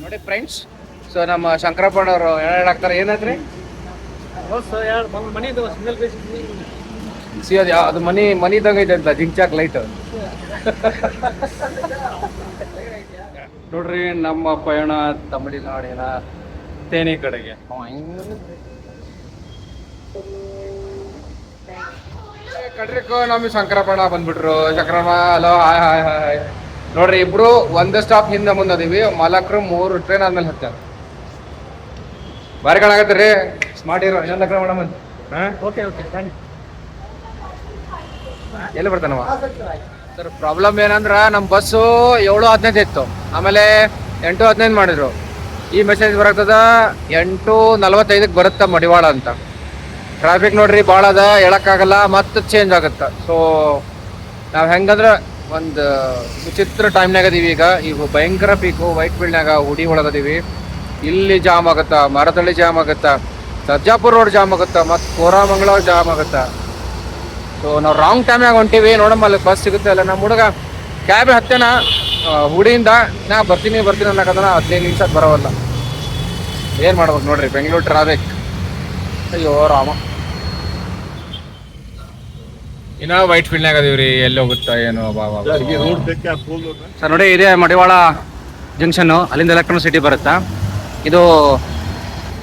ನೋಡಿ friends so ನಮ್ಮ ಶಂಕರಪ್ಪಣ್ಣವರು ಹೇಳಾಕ್ತಾರೆ ಏನಾದ್ರಿ ಮನೆದು ಸಿಂಗಲ್ ಪೀಸ್ ಸಿ ಅದು ಅದು ಮನಿ ಮನಿ ಇದ್ದಂಗೆ ಐತೆ ಅಂತ ಜಿಂಚಾಕ್ ಲೈಟ್ ನೋಡ್ರಿ ನಮ್ಮ ಪಯಣ ತಮಿಳುನಾಡಿನ ತೇನಿ ಕಡೆಗೆ. ಕಡ್ರಿಕೋ ನಮಗೆ ಶಂಕರಪಣ ಬಂದ್ಬಿಟ್ರು. Shankarappa hello hi hi hi ನೋಡ್ರಿ ಇಬ್ರು ಒಂದೇ ಸ್ಟಾಪ್ ಹಿಂದೆ ಮುಂದದೀವಿ ಮಲಕ್ರು ಮೂರು ಟ್ರೈನ್ ಆದ್ಮೇಲೆ ಹತ್ತಾರ ಬಾರಿ ಕಾಣಾಗತ್ತೀರಿ ಸ್ಮಾರ್ಟ್ ಇರೋ ಇನ್ನೊಂದು ಮೇಡಮ್ ಓಕೆ ಓಕೆ ಥ್ಯಾಂಕ್ ಎಲ್ಲಿ ಬರ್ತಾನವ? ಸರ್ ಪ್ರಾಬ್ಲಮ್ ಏನಂದ್ರೆ ನಮ್ಮ ಬಸ್ಸು ಏಳು ಹದಿನೈದು ಇತ್ತು. ಆಮೇಲೆ ಎಂಟು ಹದಿನೈದು ಮಾಡಿದ್ರು. ಈ ಮೆಸೇಜ್ ಬರತ್ತದ ಎಂಟು ನಲವತ್ತೈದಕ್ಕೆ ಬರುತ್ತೆ ಮಡಿವಾಳ ಅಂತ. ಟ್ರಾಫಿಕ್ ನೋಡ್ರಿ ಭಾಳ ಅದ, ಹೇಳಕ್ಕಾಗಲ್ಲ, ಮತ್ತೆ ಚೇಂಜ್ ಆಗುತ್ತೆ. ಸೊ ನಾವು ಹೆಂಗಂದ್ರೆ ಒಂದು ವಿಚಿತ್ರ ಟೈಮ್ನಾಗ ಅದೀವಿ ಈಗ. ಈಗ ಭಯಂಕರ ಪೀಕು ವೈಟ್ ಫೀಲ್ಡ್ನಾಗ ಹುಡಿ ಒಳಗದೀವಿ ಇಲ್ಲಿ ಜಾಮ್ ಆಗುತ್ತಾ, ಮರದಳ್ಳಿ ಜಾಮ್ ಆಗುತ್ತಾ, ಸರ್ಜಾಪುರ ರೋಡ್ ಜಾಮ್ ಆಗುತ್ತಾ, ಮತ್ತು ಕೋರಾಮಂಗಳ ಜಾಮ್ ಆಗುತ್ತಾ. ಸೊ ನಾವು ರಾಂಗ್ ಟೈಮ್ನಾಗ ಹೊಂಟೀವಿ. ನೋಡಮ್ಮ ಅಲ್ಲಿ ಬಸ್ ಸಿಗುತ್ತೆ. ಅಲ್ಲ ನಮ್ಮ ಹುಡುಗ ಕ್ಯಾಬ್ ಹತ್ತೇನ ಹುಡಿಯಿಂದ ನಾ ಬರ್ತೀನಿ ಬರ್ತೀನಿ ಅನ್ನಕಂದ್ರೆ ಹದಿನೈದು ನಿಮಿಷ ಬರೋವಲ್ಲ. ಏನು ಮಾಡ್ಬೇಕು ನೋಡ್ರಿ ಬೆಂಗಳೂರು ಟ್ರಾಫಿಕ್ ಅಯ್ಯೋ ರಾಮ. ಇನ್ನ ವೈಟ್ ಫೀಲ್ಡ್ನಾಗ ರೀ ಎಲ್ಲಿ ಹೋಗುತ್ತಾ ಏನು ಬಾಬಾ ಸರ್ ನೋಡಿ ಇದೇ ಮಡಿವಾಳ ಜಂಕ್ಷನ್ನು ಅಲ್ಲಿಂದ ಎಲೆಕ್ಟ್ರಾನಿಕ್ ಸಿಟಿ ಬರುತ್ತಾ? ಇದು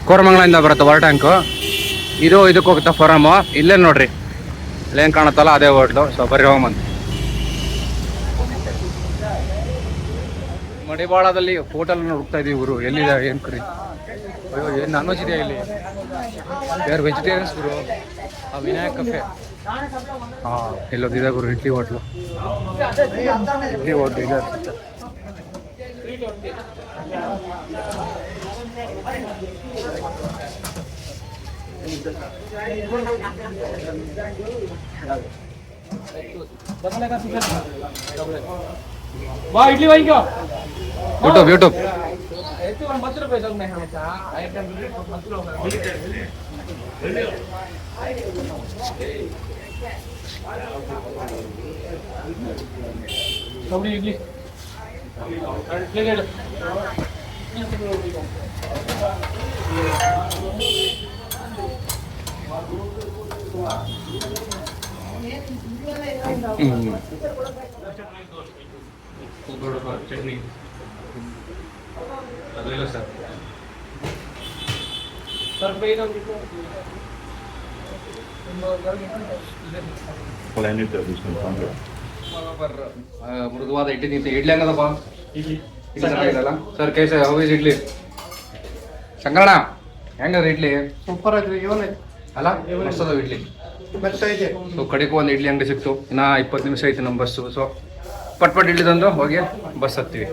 ಕೋರಮಂಗಲದಿಂದ ಬರುತ್ತೆ ವಾಟರ್ ಟ್ಯಾಂಕು ಇದು ಇದಕ್ಕೆ ಹೋಗುತ್ತಾ ಫೋರಮು ಇಲ್ಲೇ ನೋಡ್ರಿ. ಅಲ್ಲೇನು ಕಾಣುತ್ತಲ್ಲ, ಅದೇ ಹೋಟ್ಲು ಸೊ ಬರ್ರಿ ಹೋಗಂತ ಮಡಿವಾಳದಲ್ಲಿ ಹೋಟೆಲ್ ಹುಡುಕ್ತಾ ಇದೀವಿ ಇವರು ಎಲ್ಲಿದೆ, ಏನು ಕರಿ? ಅಯ್ಯೋ, ಏನು ನಾನ್ ವೆಜ್ ಇದೆಯಾ ಇಲ್ಲಿ? ಯಾರು ವೆಜಿಟೇರಿಯನ್ಸ್ ಗುರು. ಆ ವಿನಾಯಕ್ ಕಫೆ ಹಾಂ ಇಲ್ಲೊಂದಿದೆ ಗುರು, ಇಡ್ಲಿ ಹೋಟ್ಲು. ಇಡ್ಲಿ ಹೋಟ್ಲು ಇದೆ. ಅನ್ಸುತ್ತೆ. ವಾ ಇಡ್ಲಿ ವಾಂಗ್ಯೋ ಯೂಟ್ಯೂಬ್ ಯೂಟ್ಯೂಬ್ ಎಷ್ಟು ಒಂದು ಹತ್ತು ಚಟ್ನಿ ಅದಿಲ್ಲ ಸರ್ ಮೃದುವಾದ ಇಡ್ಲಿ ನಿಂತ ಇಡ್ಲಿ ಹಂಗದಪ್ಪ ಸರ್ ಕೈ ಸರ್ ಇಡ್ಲಿ ಶಂಕರಣ ಹೆಂಗದ ಇಡ್ಲಿ? ಸೂಪರ್ ಇವನೇ ಅಲ್ಲ ಮಸ್ತದ ಇಡ್ಲಿ. ಸೊ ಕಡೆಗೂ ಒಂದು ಇಡ್ಲಿ ಅಂಗಡಿ ಸಿಕ್ತು. ಇನ್ನ ಇಪ್ಪತ್ತು ನಿಮಿಷ ಐತೆ ನಮ್ಮ ಬಸ್ಸು. ಸೊ ಪಟ್ ಪಟ್ ಇಡ್ಲಿ ತಂದು ಹೋಗಿ ಬಸ್ ಹತ್ತೀವಿ.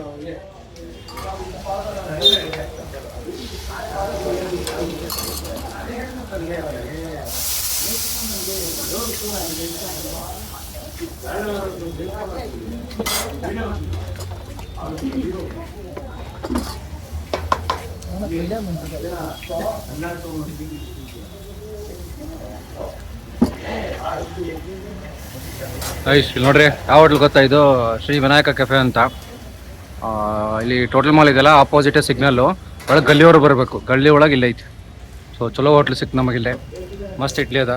ಇಲ್ಲಿ ನೋಡ್ರಿ ಯಾವ ಹೋಟ್ಲ್ ಗೊತ್ತಾ ಇದು? ಶ್ರೀ ವಿನಾಯಕ ಕೆಫೆ ಅಂತ. ಇಲ್ಲಿ ಟೋಟಲ್ ಮಾಲ್ ಇದೆಯಲ್ಲ ಆಪೋಸಿಟ್ ಸಿಗ್ನಲ್ಲು ಒಳಗೆ ಗಲ್ಲಿಯವರು ಬರಬೇಕು. ಗಲ್ಲಿ ಒಳಗೆ ಇಲ್ಲ ಐತಿ. ಸೊ ಚಲೋ ಹೋಟ್ಲ್ ಸಿಕ್ ನಮಗಿಲ್ಲೇ ಮಸ್ತ್ ಇಡ್ಲಿ ಅದ.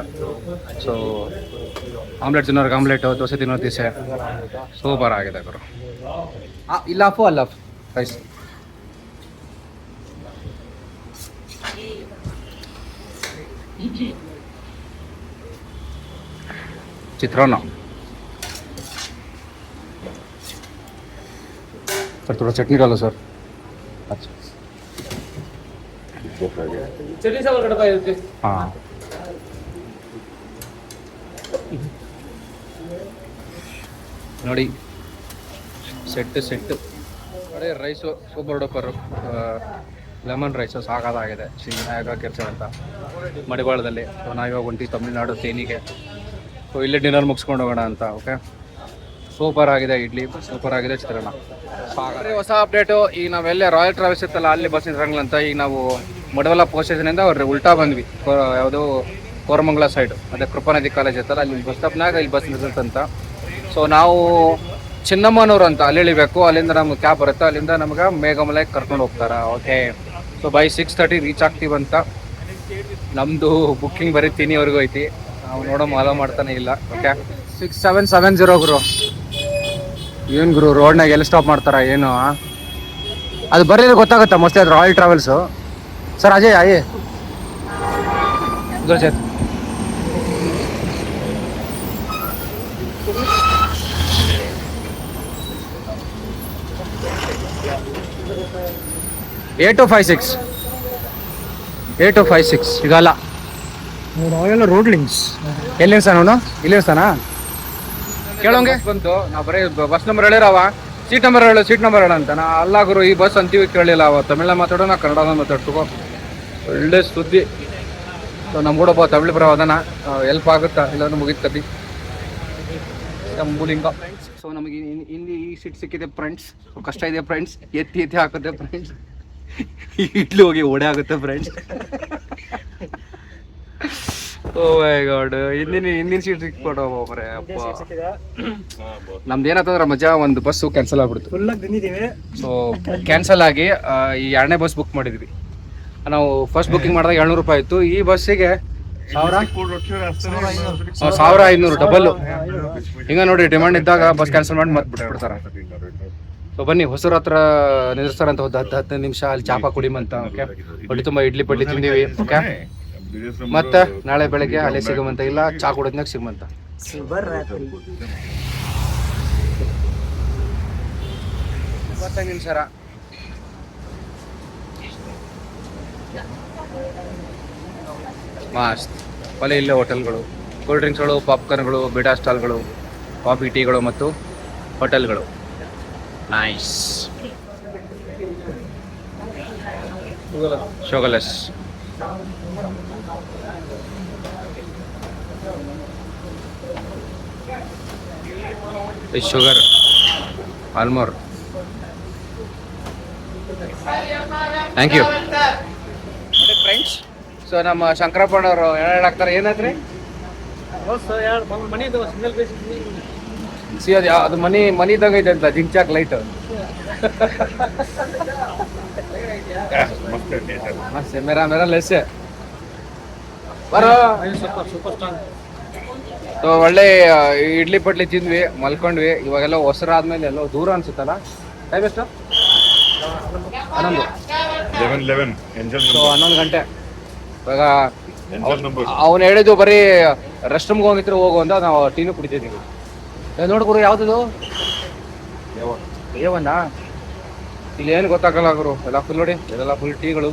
ಸೊ ಆಮ್ಲೆಟ್ ತಿನ್ನೋರ್ಗೆ ಆಮ್ಲೆಟ್ ದೋಸೆ ತಿನ್ನೋ ದೋಸೆ. ಸೂಪರ್ ಆಗಿದೆ ಗುರು. ಇಲ್ಲ ಅಫು ಅಲ್ಲ ರೈಸ್ ಚಿತ್ರಾನ್ನ सर थोड़ा चटनी डालो सर अच्छा ಚಟ್ನಿ ಸಾಂಬಾರು ಕಡಪ ಇರುತ್ತೆ हाँ ನೋಡಿ ಸೆಟ್ ಸೆಟ್ ನೋಡಿ rice super duper lemon rice ಸಾಕಾಗಿದೆ ಶ್ರೀ ವಿನಾಯಕ ಕೆಲಸ ಅಂತ. ಮಡಿವಾಳದಲ್ಲಿ ನಾವು ಇವಾಗ ಒಂಟಿ ತಮಿಳ್ನಾಡು ತೇನಿಗೆ. ಸೊ ಇಲ್ಲೇ ಡಿನ್ನರ್ ಮುಗಿಸ್ಕೊಂಡು ಹೋಗೋಣ ಅಂತ ಓಕೆ ಸೂಪರ್ ಆಗಿದೆ ಇಡ್ಲಿ ಸೂಪರ್ ಆಗಿದೆ ಚಿತ್ರಾನ್ನ. ಹೊಸ ಅಪ್ಡೇಟು ಈಗ ನಾವೆಲ್ಲೇ ರಾಯಲ್ ಟ್ರಾವೆಲ್ಸ್ ಇತ್ತಲ್ಲ, ಅಲ್ಲಿ ಬಸ್ ನಿಂತ್ರಂಗಿಲ್ಲ ಅಂತ ಈಗ ನಾವು ಮಡವಲ್ಲ ಪೋಸ್ಟ್ ಸ್ಟೇಷನಿಂದ ಅವ್ರಿಗೆ ಉಲ್ಟಾ ಬಂದ್ವಿ. ಯಾವುದು ಕೋರಮಂಗಲ ಸೈಡ್ ಅದೇ ಕೃಪಾನದಿ ಕಾಲೇಜ್ ಇತ್ತಲ್ಲ, ಅಲ್ಲಿ ಬಸ್ ಸ್ಟಾಪ್ನಾಗ ಇಲ್ಲಿ ಬಸ್ ನಿಂತಂತ ಸೊ ನಾವು ಚಿನ್ನಮ್ಮನೂರು ಅಂತ, ಅಲ್ಲಿ ಇಳಿಬೇಕು. ಅಲ್ಲಿಂದ ನಮ್ಗೆ ಕ್ಯಾಬ್ ಬರುತ್ತೆ. ಅಲ್ಲಿಂದ ನಮ್ಗೆ ಮೇಘಮಲೆಗೆ ಕರ್ಕೊಂಡು ಹೋಗ್ತಾರೆ okay so by six thirty reach ಆಗ್ತೀವಂತ ನಮ್ಮದು ಬುಕ್ಕಿಂಗ್ ಬರೀ ತಿನಿವರೆಗೂ ಐತಿ. ನಾವು ನೋಡೋ ಅಲೋ ಮಾಡ್ತಾನೆ ಇಲ್ಲ okay six seven seven zero ಗುರು. ಏನು ಗುರು ರೋಡ್ನಾಗ ಎಲ್ಲಿ ಸ್ಟಾಪ್ ಮಾಡ್ತಾರ ಏನು ಅದು ಬರೀ ಗೊತ್ತಾಗುತ್ತಾ ಮೋಸ್ಟ್ಲಿ ಅದು ರಾಯಲ್ ಟ್ರಾವೆಲ್ಸು ಸರ್ ಅಜಯ್ ಆಯೇ ಗುರುಜತ್ eight two five six. Eight two five six. ಈಗಲ್ಲ ಅವೆಲ್ಲ ರೋಡ್ ಲಿಂಕ್ಸ್ ಎಲ್ಲಿ ಇರ್ತಾನ ಅವನು? ಇಲ್ಲಿ ಇರ್ತಾನ ಕೇಳೋಂಗೆ ಬಂತು. ನಾವು ಬರೀ ಬಸ್ ನಂಬರ್ ಹೇಳಿರವ ಸೀಟ್ ನಂಬರ್ ಹೇಳು ಸೀಟ್ ನಂಬರ್ ಹೇಳು ಅಂತ. ನಾ ಅಲ್ಲ ಗುರು ಈ ಬಸ್ ಅಂತೀವಿ ಕೇಳಿಲ್ಲ ಅವ. ತಮಿಳ ಮಾತಾಡೋ ನಾ ಕನ್ನಡ ಮಾತಾಡ್ತುಕೋ ಒಳ್ಳೆ ಸುದ್ದಿ. ಸೊ ನಮ್ಮ ಕೂಡ ಒಬ್ಬ ತಮಿಳು ಬರೋ ಅದನ್ನ. ಹೆಲ್ಪ್ ಆಗುತ್ತಾ? ಇಲ್ಲಾಂದ್ರೆ ಮುಗಿತ್ ಕತಿ ಫ್ರೆಂಡ್ಸ್ ಸೊ ನಮಗೆ ಇಲ್ಲಿ ಈ ಸೀಟ್ ಸಿಕ್ಕಿದೆ ಫ್ರೆಂಡ್ಸ್ ಕಷ್ಟ ಇದೆ ಫ್ರೆಂಡ್ಸ್ ಎತ್ತಿ ಎತ್ತಿ ಹಾಕುತ್ತೆ ಫ್ರೆಂಡ್ಸ್ ಇಡ್ಲಿ ಹೋಗಿ ಓಡೆ ಆಗುತ್ತೆ ಫ್ರೆಂಡ್ಸ್ ಓ ಮೈ ಗಾಡ್ ಹಿಂದಿನ ಹಿಂದಿನ ಸೀಟ್ ಕೊಡೋ ಒಬ್ಬರೇ ಅಪ್ಪ ನಮ್ದು ಏನಂತಂದ್ರೆ ಮಜಾ ಒಂದು ಬಸ್ಸು ಕ್ಯಾನ್ಸಲ್ ಆಗ್ಬಿಡ್ತು ಫುಲ್ ಆಗಿ ತಿಂದಿದ್ದೀವಿ ಸೊ ಕ್ಯಾನ್ಸಲ್ ಆಗಿ ಈ ಎರಡನೇ ಬಸ್ ಬುಕ್ ಮಾಡಿದ್ವಿ ನಾವು ಫಸ್ಟ್ ಬುಕಿಂಗ್ ಮಾಡಿದಾಗ ಏಳ್ನೂರು ರೂಪಾಯಿ ಇತ್ತು ಈ ಬಸ್ಸಿಗೆ ಸಾವಿರ ಐನೂರು ಡಬಲ್ ಹಿಂಗ ನೋಡಿ ಡಿಮಾಂಡ್ ಇದ್ದಾಗ ಬಸ್ ಕ್ಯಾನ್ಸಲ್ ಮಾಡಿ ಮತ್ತೆ ಬಿಟ್ಬಿಡ್ತಾರೆ ಸೊ ಬನ್ನಿ ಹೊಸೂರ್ ಹತ್ರ ನಿಲ್ಲಿಸ್ತಾರಂತ ಒಂದು ಹತ್ತು ಹತ್ತು ನಿಮಿಷ ಅಲ್ಲಿ ಚಾಪ ಕುಡಿಮಂತ ಓಕೆ ಹೊಟ್ಟೆ ತುಂಬ ಇಡ್ಲಿ ಪಡ್ಲಿ ತಿಂದೀವಿ ಓಕೆ ಮತ್ತೆ ನಾಳೆ ಬೆಳಗ್ಗೆ ಅಲ್ಲೇ ಸಿಗುವಂತ ಇಲ್ಲ ಚಾ ಕುಡಿದ್ನಾಗ ಸಿಗುವಂತ. ಇಪ್ಪತ್ತೈದು ಮಸ್ತ್. ಒಲೆ ಇಲ್ಲೇ ಹೋಟೆಲ್ಗಳು. ಕೂಲ್ ಡ್ರಿಂಕ್ಸ್ಗಳು ಪಾಪ್ಕಾರ್ನ್ಗಳು ಬಿಡಾ ಸ್ಟಾಲ್ಗಳು ಕಾಫಿ ಟೀಗಳು ಮತ್ತು ಹೋಟೆಲ್ಗಳು. ನೈಸ್ ಶೋಗಲಸ್ ಶುಗರ್ ಆಲ್ಮೋರ್ ಥ್ಯಾಂಕ್ ಯು ಫ್ರೆಂಡ್ಸ್ ಸೊ ನಮ್ಮ ಶಂಕರಪ್ಪಣ್ಣವರು ಹೇಳಾಕ್ತಾರೆ ಏನಾದ್ರಿ ಮನೆದು ಸಿಂಗಲ್ ಬೇಸ್ ಸಿ ಅದು ಅದು ಮನಿ ಮನಿ ಇದ್ದಂಗೆ ಐತೆ ಅಂತ ಜಿಂಚಾಕ್ ಲೈಟ್ ಮಸ್ತ್ ಮೇರಾ ಮೇರಾ ಲೆಸ್ ಬರೋ. ಸೊ ಒಳ್ಳೆ ಇಡ್ಲಿ ಪಟ್ಲಿ ತಿಂದ್ವಿ ಮಲ್ಕೊಂಡ್ವಿ. ಇವಾಗೆಲ್ಲ ಹೊಸರಾದ್ಮೇಲೆ ಎಲ್ಲೋ ದೂರ ಅನ್ಸುತ್ತಲ್ಲ? ಟೈಮ್ ಎಷ್ಟು? ಹನ್ನೊಂದು. ಸೊ ಹನ್ನೊಂದು ಗಂಟೆ. ಇವಾಗ ಎಂಜಲ್ ನಂಬರ್ ಅವನು ಹೇಳಿದ್ದು ಬರೀ ರೆಸ್ಟ್ ರೂಮ್ಗೆ ಹೋಗಿದ್ರೆ ಹೋಗು ಅಂತ ನಾವು ಟೀನು ಕುಡಿತಿದ್ದೀವಿ. ನೋಡು ಗುರು ಯಾವ್ದು ಏವನ್ನ ಇಲ್ಲಿ ಏನು ಗೊತ್ತಾಗಲ್ಲ ಗುರು. ಎಲ್ಲ ಫುಲ್ ನೋಡಿ ಇದೆಲ್ಲ ಫುಲ್ ಟೀಗಳು.